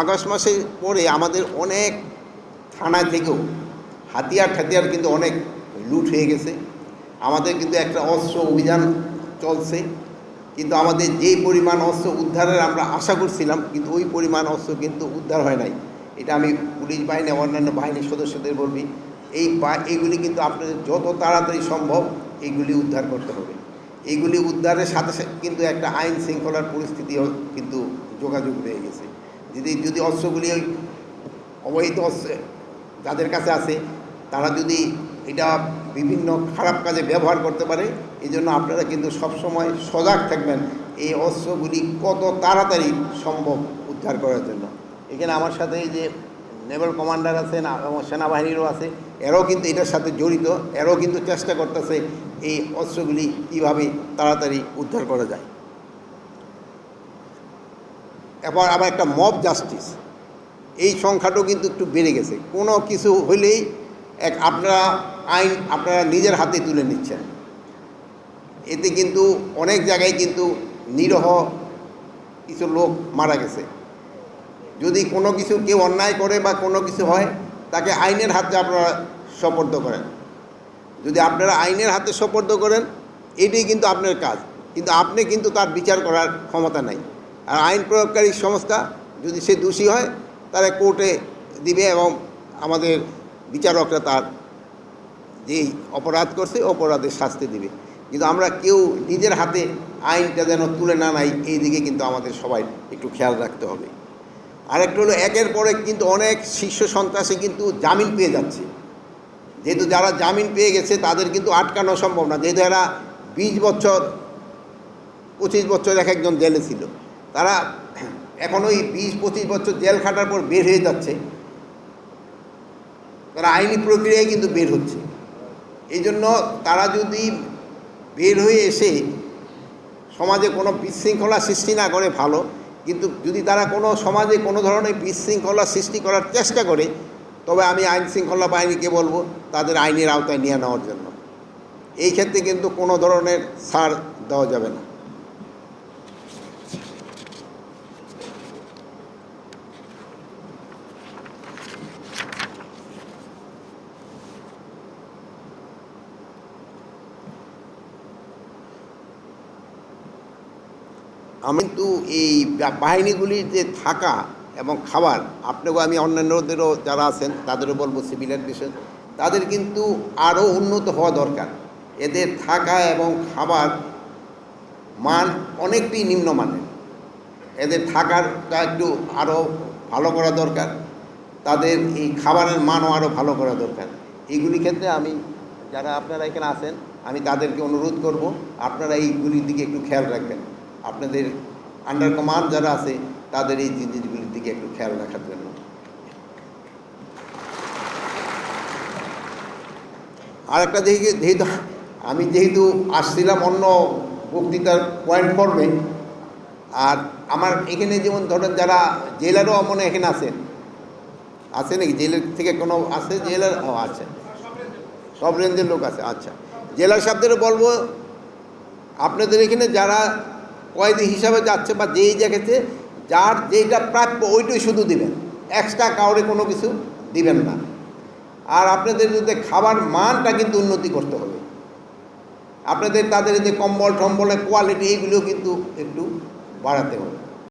August মাসে পরে আমাদের অনেক থানা থেকেও হাতিয়ার ঠাতিয়ার কিন্তু অনেক লুট হয়ে গেছে। আমাদের কিন্তু একটা অস্ত্র অভিযান চলছে। কিন্তু আমাদের যে পরিমাণ অস্ত্র উদ্ধারের আমরা আশা করছিলাম, কিন্তু ওই পরিমাণ অস্ত্র কিন্তু উদ্ধার হয় নাই। এটা আমি পুলিশ বাহিনী, অন্যান্য বাহিনীর সদস্যদের বলবি, এই এইগুলি কিন্তু আপনাদের যত তাড়াতাড়ি সম্ভব এইগুলি উদ্ধার করতে হবে। এইগুলি উদ্ধারের সাথে সাথে কিন্তু একটা আইন শৃঙ্খলার পরিস্থিতিও কিন্তু যোগাযোগ হয়ে গেছে। যদি যদি অস্ত্রগুলি ওই অবহিত অস্ত্র যাদের কাছে আছে, তারা যদি এটা বিভিন্ন খারাপ কাজে ব্যবহার করতে পারে এই জন্য আপনারা কিন্তু সবসময় সজাগ থাকবেন এই অস্ত্রগুলি কত তাড়াতাড়ি সম্ভব উদ্ধার করার জন্য। এখানে আমার সাথে যে নেভাল কমান্ডার আছেন, এবং সেনাবাহিনীরও আছে, এরাও কিন্তু এটার সাথে জড়িত, এরাও কিন্তু চেষ্টা করতেছে এই অস্ত্রগুলি কীভাবে তাড়াতাড়ি উদ্ধার করা যায়। এবার আবার একটা মব জাস্টিস এই সংখ্যাটাও কিন্তু একটু বেড়ে গেছে। কোনো কিছু হলেই এক আপনারা আইন আপনারা নিজের হাতে তুলে নিচ্ছেন। এতে কিন্তু অনেক জায়গায় কিন্তু নিরহ কিছু লোক মারা গেছে। যদি কোনো কিছু কেউ অন্যায় করে বা কোনো কিছু হয়, তাকে আইনের হাতে আপনারা সপর্দ করেন। যদি আপনারা আইনের হাতে সপর্দ করেন, এটাই কিন্তু আপনার কাজ। কিন্তু আপনি কিন্তু তার বিচার করার ক্ষমতা নাই। আর আইন প্রয়োগকারী সংস্থা যদি সে দোষী হয় তারা কোর্টে দিবে এবং আমাদের বিচারকরা তার যেই অপরাধ করছে অপরাধের শাস্তি দিবে। কিন্তু আমরা কেউ নিজের হাতে আইনটা যেন তুলে না নাই, এই দিকে কিন্তু আমাদের সবাই একটু খেয়াল রাখতে হবে। আরেকটা হলো, একের পরে কিন্তু অনেক শীর্ষ সন্ত্রাসী কিন্তু জামিন পেয়ে যাচ্ছে। যেহেতু যারা জামিন পেয়ে গেছে, তাদের কিন্তু আটকানো সম্ভব না। যেহেতু এরা বিশ বছর, পঁচিশ বছর এক একজন জেলে ছিল। তারা এখন ওই বিশ, পঁচিশ বছর জেল খাটার পর বের হয়ে যাচ্ছে। তারা আইনি প্রক্রিয়ায় কিন্তু বের হচ্ছে। এই জন্য তারা যদি বের হয়ে এসে সমাজে কোনো বিশৃঙ্খলা সৃষ্টি না করে, ভালো। কিন্তু যদি তারা কোনো সমাজে কোনো ধরনের বিশৃঙ্খলা সৃষ্টি করার চেষ্টা করে, তবে আমি আইন শৃঙ্খলা বাহিনীকে বলব, তাদের আইনের আওতায় নিয়ে নেওয়ার জন্য। এই ক্ষেত্রে কিন্তু কোনো ধরনের ছাড় দেওয়া যাবে না। আমি কিন্তু এই বা- বাহিনীগুলির যে থাকা এবং খাবার, আপনাকেও আমি অন্যান্যদেরও যারা আছেন, তাদেরও বলব সিভিলের বিষয় তাদের কিন্তু আরও উন্নত হওয়া দরকার। এদের থাকা এবং খাবার মান অনেকটাই নিম্নমানের। এদের থাকারটা একটু আরও ভালো করা দরকার। তাদের এই খাবারের মানও আরও ভালো করা দরকার। এইগুলি ক্ষেত্রে আমি, যারা আপনারা এখানে আছেন, আমি তাদেরকে অনুরোধ করব, আপনারা এইগুলির দিকে একটু খেয়াল রাখবেন। আপনাদের আন্ডার কমান্ড যারা আছে, তাদের এই জিনিসগুলির দিকে একটু খেয়াল রাখার জন্য। আর একটা যেহেতু যেহেতু আমি যেহেতু আসছিলাম অন্য বক্তৃতার পয়েন্ট ফর্মে আর আমার এখানে যেমন ধরেন যারা জেলারও মনে এখানে আছেন আছে নাকি? জেলের থেকে কোনো আছে? জেলার ও আচ্ছা। সব রেঞ্জের লোক আছে আচ্ছা। জেলার সাহেবদেরও বলব, আপনাদের এখানে যারা কয়েদি হিসাবে যাচ্ছে বা যেই জায়গাতে যার যেইটা প্রাপ্য ওইটাই শুধু দিবেন। এক্সট্রা কাউরে কোনো কিছু দিবেন না। আর আপনাদের যদি খাবার মানটা কিন্তু উন্নতি করতে হবে। আপনাদের তাদের যে কম্বল টম্বলের কোয়ালিটি এইগুলো কিন্তু একটু বাড়াতে হবে।